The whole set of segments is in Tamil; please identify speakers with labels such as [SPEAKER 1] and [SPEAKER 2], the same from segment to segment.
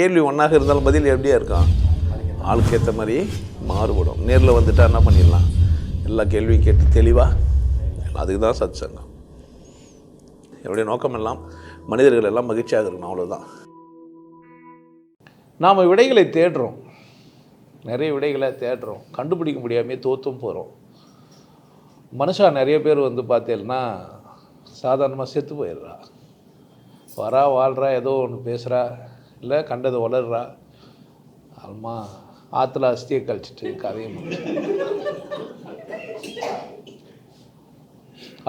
[SPEAKER 1] கேள்வி ஒன்றாக இருந்தாலும் பதில் எப்படியா இருக்கும்? ஆளுக்கு ஏற்ற மாதிரி மாறுபடும். நேரில் வந்துட்டா என்ன பண்ணிடலாம்? எல்லா கேள்வியும் கேட்டு தெளிவாக அதுக்கு தான் சத் சங்கம் என்னுடைய நோக்கம் எல்லாம் மனிதர்கள் எல்லாம் மகிழ்ச்சியாக இருக்கணும் அவ்வளோதான் நாம் விடைகளை தேடுறோம். நிறைய விடைகளை தேடுறோம். கண்டுபிடிக்க முடியாமே தோற்றும் போகிறோம் மனுஷா நிறைய பேர் வந்து பார்த்தீங்கன்னா சாதாரணமாக செத்து போயிடுறா. வரா வாழ்கிறா ஏதோ ஒன்று பேசுகிறா இல்லை கண்டதை வளர்றா. ஆமா ஆற்றுல அஸ்தியை கழிச்சிட்டு கதையும்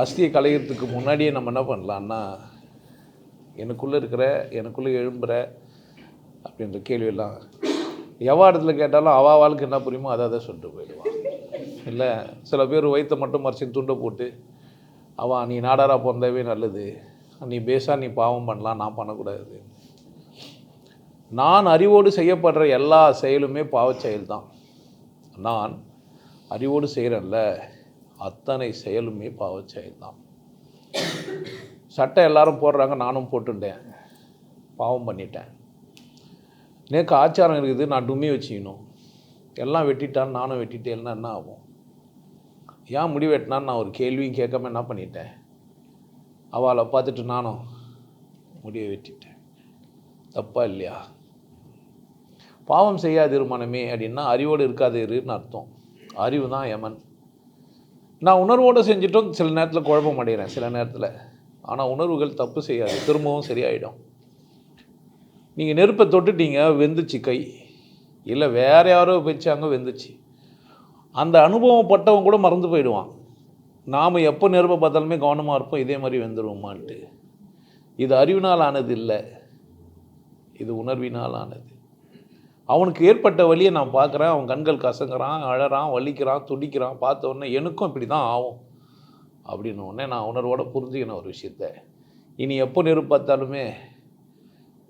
[SPEAKER 1] அஸ்தியை கலையிறதுக்கு முன்னாடியே நம்ம என்ன பண்ணலான்னா எனக்குள்ளே இருக்கிற எனக்குள்ளே எழும்புற அப்படின்ற கேள்வியெல்லாம் எவா இடத்துல கேட்டாலும் அவா வாழ்க்கை என்ன புரியுமோ அதை அதை சொல்லிட்டு போயிடுவான் இல்லை சில பேர் வயிற்ற மட்டும் மறைச்சி துண்டை போட்டு அவன் நீ நாடாரா பிறந்தவே நல்லது. நீ பேசா நீ பாவம் பண்ணலாம் நான் பண்ணக்கூடாது. நான் அறிவோடு செய்யப்படுற எல்லா செயலுமே பாவச் செயல் தான் நான் அறிவோடு செய்கிறேன்ல அத்தனை செயலுமே பாவச் செயல் தான் சட்டை எல்லாரும் போடுறாங்க நானும் போட்டுட்டேன். பாவம் பண்ணிட்டேன். நேக்கு ஆச்சாரம் இருக்குது நான் டும்மி வச்சுக்கணும். எல்லாம் வெட்டிட்டான் நானும் வெட்டிட்டேன்னா என்ன ஆகும்? ஏன் முடி வெட்டினான்னு நான் ஒரு கேள்வியும் கேட்காம என்ன பண்ணிட்டேன்? அவளை பார்த்துட்டு நானும் முடியை வெட்டிட்டேன். தப்பா இல்லையா? பாவம் செய்யாதிரு மனமே அப்படின்னா அறிவோடு இருக்காதிருன்னு அர்த்தம். அறிவு தான் யமன். நான் உணர்வோடு செஞ்சிட்டும் சில நேரத்தில் குழப்பம் அடைகிறேன் சில நேரத்தில். ஆனால் உணர்வுகள் தப்பு செய்யாது திரும்பவும் சரியாயிடும். நீங்கள் நெருப்பை தொட்டுட்டீங்க வெந்துச்சு கை. இல்லை வேற யாரோ வச்சாங்க வெந்துச்சு. அந்த அனுபவம் பட்டவன் கூட மறந்து போயிடுவான். நாம் எப்போ நெருப்பை பார்த்தாலுமே கவனமாக இருப்போம் இதே மாதிரி வெந்துருவோமான்ட்டு. இது அறிவினால் ஆனது இல்லை இது உணர்வினால் ஆனது. அவனுக்கு ஏற்பட்ட வழியை நான் பார்க்குறேன். அவன் கண்கள் கசங்குறான் அழறான் வலிக்கிறான் துடிக்கிறான். பார்த்த உடனே எனக்கும் இப்படி தான் ஆகும். அப்படின்னு உடனே நான் உணர்வோட புரிஞ்சுக்கின ஒரு விஷயத்த. இனி எப்போ நெருப்பாத்தாலுமே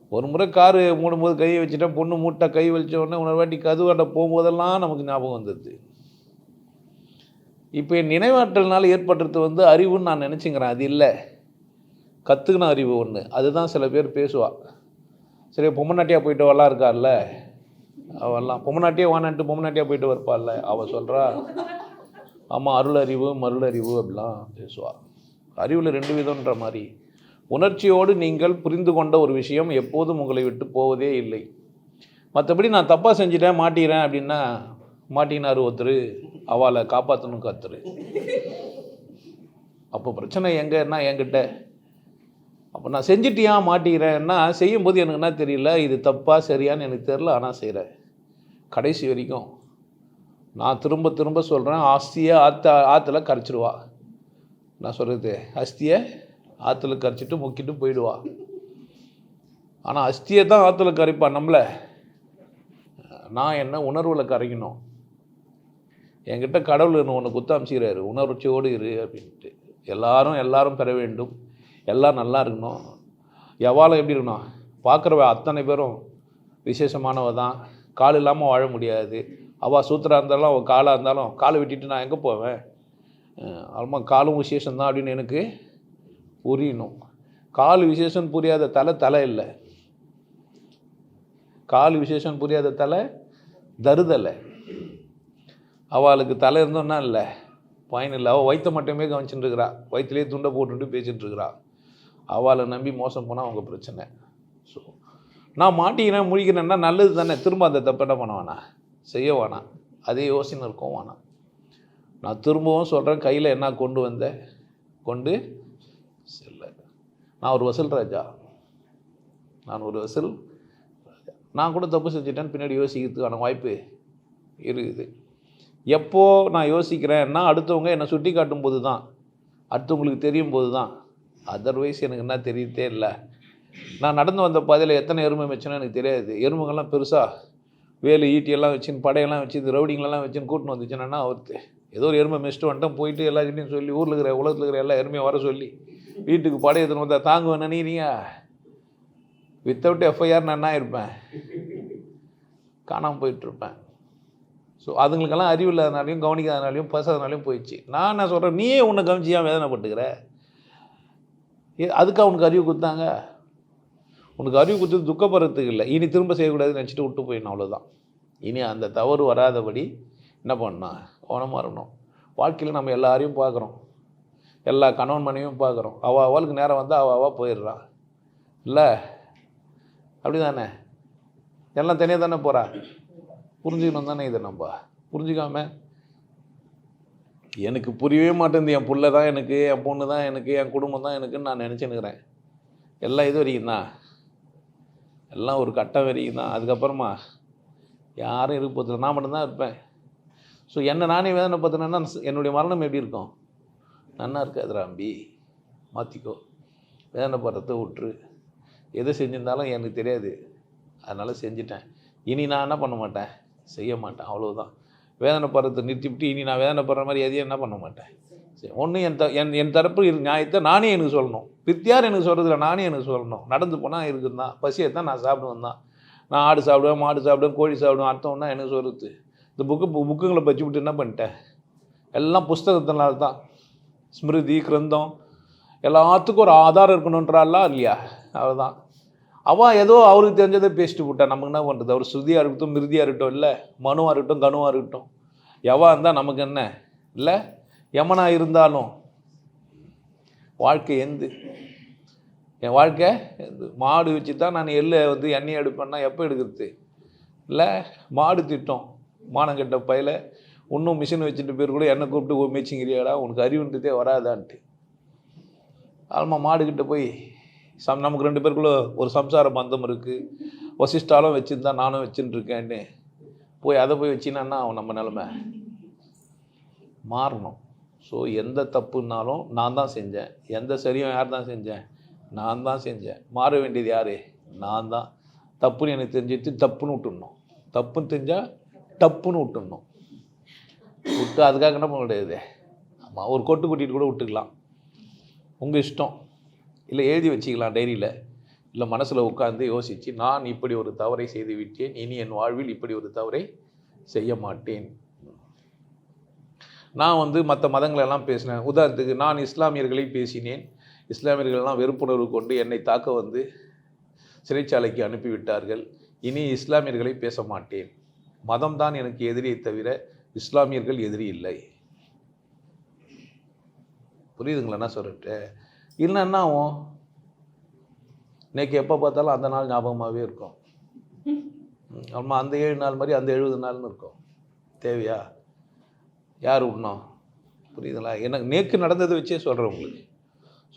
[SPEAKER 1] ஒரு முறை காரு மூடும்போது கையை வச்சுட்டேன் பொண்ணு மூட்டை கை வச்ச உடனே உணர்வாட்டி வாட்டி போகும்போதெல்லாம் நமக்கு ஞாபகம் வந்தது. இப்போ என் நினைவாற்றல்னால ஏற்படுறது வந்து அறிவுன்னு நான் நினச்சிங்கிறேன் அது இல்லை. கற்றுக்கின அறிவு ஒன்று அதுதான் சில பேர் பேசுவாள் சரி பொம்மநாட்டியாக போயிட்டு வரலாம் இருக்கார்ல. அவெல்லாம் பொம்மநாட்டியே வானான்ட்டு பொம்மநாட்டியாக போயிட்டு வருப்பாள்ல. அவள் சொல்கிறா ஆமாம் அருளறிவு மருளறிவு அப்படிலாம் பேசுவாள் அறிவில் ரெண்டு விதம்ன்ற மாதிரி. உணர்ச்சியோடு நீங்கள் புரிந்து கொண்ட ஒரு விஷயம் எப்போதும் உங்களை விட்டு போவதே இல்லை. மற்றபடி நான் தப்பாக செஞ்சுட்டேன் மாட்டிக்கிறேன் அப்படின்னா மாட்டினார் ஒருத்தர் அவளை காப்பாற்றணும் கத்துரு. அப்போ பிரச்சனை எங்கன்னா என்கிட்ட. அப்போ நான் செஞ்சிட்டியா மாட்டிக்கிறேன்னா செய்யும்போது எனக்கு என்ன தெரியல இது தப்பாக சரியான்னு எனக்கு தெரில ஆனால் செய்கிறேன் கடைசி வரைக்கும். நான் திரும்ப திரும்ப சொல்கிறேன் அஸ்தியை ஆத்த ஆற்றுல கரைச்சிடுவா. நான் சொல்கிறது அஸ்தியை ஆற்றுல கரைச்சிட்டு முக்கிட்டு போயிடுவா. ஆனால் அஸ்தியை தான் ஆற்றுல கரைப்பா நம்மளை. நான் என்ன உணர்வில் கரைக்கணும்? என்கிட்ட கடவுள் என்ன ஒன்று குத்தாமிச்சிக்கிறாரு உணர்ச்சியோடு இரு அப்படின்ட்டு. எல்லாரும் எல்லாரும் பெற வேண்டும். எல்லாம் நல்லா இருக்கணும். எவாலும் எப்படி இருக்கணும்? பார்க்குறவ அத்தனை பேரும் விசேஷமானவ தான். கால் இல்லாமல் வாழ முடியாது. அவள் சூத்திரா இருந்தாலும் அவள் காலாக இருந்தாலும் காலை விட்டுட்டு நான் எங்கே போவேன்? ஆமாம் காலும் விசேஷம் தான் அப்படின்னு எனக்கு புரியணும். கால் விசேஷம் புரியாத தலை தலை இல்லை. கால் விசேஷம் புரியாத தலை தருதலை. அவளுக்கு தலை இருந்தோன்னா இல்லை. பயன் இல்லை. அவள் வயிற்ற மட்டுமே கவனிச்சுட்டு இருக்கிறா. வயிற்றுலேயே துண்டை போட்டுட்டு பேசிகிட்டு இருக்கிறா. அவளை நம்பி மோசம் போனால் அவங்க பிரச்சனை. நான் மாட்டிக்கிறேன் முழிக்கிறேன்னா நல்லது தானே. திரும்ப அந்த தப்பு என்ன பண்ண வேணாம் செய்ய வேணாம் அதே யோசனை இருக்கும் வேணாம் நான் திரும்பவும் சொல்கிறேன் கையில் என்ன கொண்டு வந்தேன் கொண்டு செல்ல. நான் ஒரு வசூல் ராஜா. நான் ஒரு வசூல் ராஜா. நான் கூட தப்பு செஞ்சுட்டேன்னு பின்னாடி யோசிக்கிறதுக்கான வாய்ப்பு இருக்குது. எப்போ நான் யோசிக்கிறேன்னா அடுத்தவங்க என்னை சுட்டி காட்டும் போது தான் அடுத்தவங்களுக்கு தெரியும் போது தான் அதர்வைஸ் எனக்கு என்ன தெரியத்தே இல்லை. நான் நடந்து வந்த பாதையில் எத்தனை எருமை வச்சேனோ எனக்கு தெரியாது. எறும்புகள்லாம் பெருசாக வேலு ஈட்டியெல்லாம் வச்சுன்னு படையெல்லாம் வச்சு ரவுடிங்கெல்லாம் ரவுடிங்களெல்லாம் வச்சுன்னு கூட்டின்னு வந்துச்சுன்னா அவருக்கு ஏதோ ஒரு எருமை மிஸ்ட்டு வந்துட்டோம். போயிட்டு எல்லாத்தையும் சொல்லி ஊரில் இருக்கிற உலகத்தில் இருக்கிற எல்லா எருமையும் வர சொல்லி வீட்டுக்கு படை எடுத்துன்னு வந்தால் தாங்குவேன் நினைக்கிறீங்க வித்தவுட் எஃப்ஐஆர் நான் என்ன இருப்பேன் காணாமல் போயிட்டுருப்பேன். ஸோ அதுங்களுக்கெல்லாம் அறிவு இல்லாதனாலையும் கவனிக்காதனாலையும் பேசாதனாலையும் போயிடுச்சு. நான் என்ன சொல்கிறேன் நீயே உன்னை கவனிச்சு ஏன் வேதனைப்பட்டுக்கிற? ஏ- அதுக்கு அவனுக்கு அறிவு கொடுத்தாங்க? உனக்கு அறிவு கொடுத்து துக்கப்படுறதுக்கு இல்லை. இனி திரும்ப செய்யக்கூடாதுன்னு நினச்சிட்டு விட்டு போயிடணும் அவ்வளோதான் இனி அந்த தவறு வராதபடி என்ன பண்ணணும் கவனமாக இருக்கணும் வாழ்க்கையில் நம்ம எல்லாரையும் பார்க்குறோம். எல்லா கணவன் மனைவியும் பார்க்குறோம். அவள் அவளுக்கு நேரம் வந்தால் அவள் அவள் போயிடுறான் இல்லை? அப்படி தானே எல்லாம் தனியாக தானே போகிறா புரிஞ்சுக்கணும் தானே இதை நம்ம? புரிஞ்சுக்காம? எனக்கு புரியவே மாட்டேங்குது. என் பிள்ளை தான் எனக்கு என் பொண்ணு தான் எனக்கு என் குடும்பம் தான் எனக்குன்னு நான் நினச்சினுக்கிறேன் எல்லாம் இது வரைக்கும் தான். எல்லாம் ஒரு கட்டம் வரைக்கும் தான். அதுக்கப்புறமா யாரும் இருக்க நான் மட்டும்தான் இருப்பேன். ஸோ என்னை நானே வேதனை பார்த்தேன்னா என்னுடைய மரணம் எப்படி இருக்கும்? நன்னா இருக்காதுடா அம்பி மாற்றிக்கோ வேதனைப்படுறத விட்டுரு. எது செஞ்சிருந்தாலும் எனக்கு தெரியாது. அதனால் செஞ்சிட்டேன். இனி நான் என்ன பண்ண மாட்டேன்? செய்ய மாட்டேன். அவ்வளோதான் வேதனைப்படுறதை நிறுத்திவிட்டு இனி நான் வேதனைப்படுற மாதிரி எதையும் என்ன பண்ண மாட்டேன்? சரி ஒன்று என் த என் என் தரப்பு இரு நியாயத்தை நானே எனக்கு சொல்லணும். பித்தியார் எனக்கு சொல்கிறதுல நானே எனக்கு சொல்லணும். நடந்து போனால் இருக்குது தான் பசியை தான் நான் சாப்பிடுவேன் தான். நான் ஆடு சாப்பிடுவேன் மாடு சாப்பிடுவேன் கோழி சாப்பிடுவேன் அர்த்தம்னா எனக்கு சொல்கிறது இந்த புக்கு புக்குங்களை பச்சு விட்டு என்ன பண்ணிட்டேன் எல்லாம் புஸ்தகத்தினால தான். ஸ்மிருதி கிரந்தம் எல்லாத்துக்கும் ஒரு ஆதாரம் இருக்கணுன்றாலாம் இல்லையா? அவ்வளோதான் அவன் ஏதோ அவருக்கு தெரிஞ்சதை பேசிட்டு விட்டான் நமக்கு என்ன பண்ணுறது அவர் ஸ்ருதியாக இருக்கட்டும் மிருதியாக இருக்கட்டும் இல்லை மனுவாக இருக்கட்டும் கனுவாக இருக்கட்டும். எவா இருந்தால் நமக்கு என்ன? இல்லை யமனா இருந்தாலும் வாழ்க்கை எந்து? என் வாழ்க்கை மாடு வச்சு தான் நான் எள்ளை வந்து எண்ணெய் எடுப்பேன்னா எப்போ எடுக்கிறது? இல்லை மாடு திட்டம். மானங்கெட்ட பையில் இன்னும் மிஷின் வச்சுட்டு பேர் கூட என்னை கூப்பிட்டு மேய்ச்சிங்கிறியாடா? உனக்கு அறிவுன்றதே வராதான்ட்டு. ஆல்மா மாடுக்கிட்ட போய் சம் நமக்கு ரெண்டு பேருக்குள்ள ஒரு சம்சார பந்தம் இருக்குது வசிஷ்டாலும் வச்சுருந்தா நானும் வச்சுட்டுருக்கேன்னு போய் அதை போய் வச்சினான்னா அவன் நம்ம நிலமை? மாறணும். ஸோ எந்த தப்புனாலும் நான் தான் செஞ்சேன். எந்த சரியும் யார் தான் செஞ்சேன்? நான் தான் செஞ்சேன். மாற வேண்டியது யார்? நான் தான். தப்புன்னு எனக்கு தெரிஞ்சிட்டு தப்புன்னு விட்டுடணும். தப்புன்னு தெரிஞ்சால் டப்புன்னு விட்டுடணும். விட்டு அதுக்காக என்ன பண்ண கிடையாது ஆமாம் ஒரு கொட்டு கொட்டிட்டு கூட விட்டுக்கலாம். உங்கள் இஷ்டம். இல்லை எழுதி வச்சுக்கலாம் டைரியில்? இல்லை மனசில் உட்காந்து யோசித்து நான் இப்படி ஒரு தவறை செய்து விட்டேன். இனி என் வாழ்வில் இப்படி ஒரு தவறை செய்ய மாட்டேன். நான் வந்து மற்ற மதங்களெல்லாம் பேசினேன். உதாரணத்துக்கு நான் இஸ்லாமியர்களை பேசினேன். இஸ்லாமியர்கள்லாம் வெறுப்புணர்வு கொண்டு என்னை தாக்க வந்து சிறைச்சாலைக்கு அனுப்பிவிட்டார்கள். இனி இஸ்லாமியர்களை பேச மாட்டேன். மதம் தான் எனக்கு எதிரியை தவிர இஸ்லாமியர்கள் எதிரி இல்லை. புரியுதுங்களா என்ன சொல்கிறேன் இல்லைன்னா என்ன ஆகும்? இன்னைக்கு எப்போ பார்த்தாலும் அந்த நாள் ஞாபகமாகவே இருக்கும். ஆமாம் அந்த ஏழு நாள் மாதிரி அந்த எழுபது நாள்னு இருக்கும். தேவையா? யார் விடணும் புரியுதுங்களா? எனக்கு நேக்கு நடந்ததை வச்சே சொல்கிறேன் உங்களுக்கு.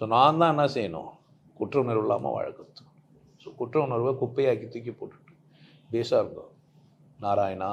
[SPEAKER 1] ஸோ நான் தான் என்ன செய்யணும்? குற்ற உணர்வு இல்லாமல் வாழ கற்றுக்கணும் ஸோ குற்ற உணர்வை குப்பையாக்கி தூக்கி போட்டுட்டு. பேஸாக இருக்கும் நாராயணா?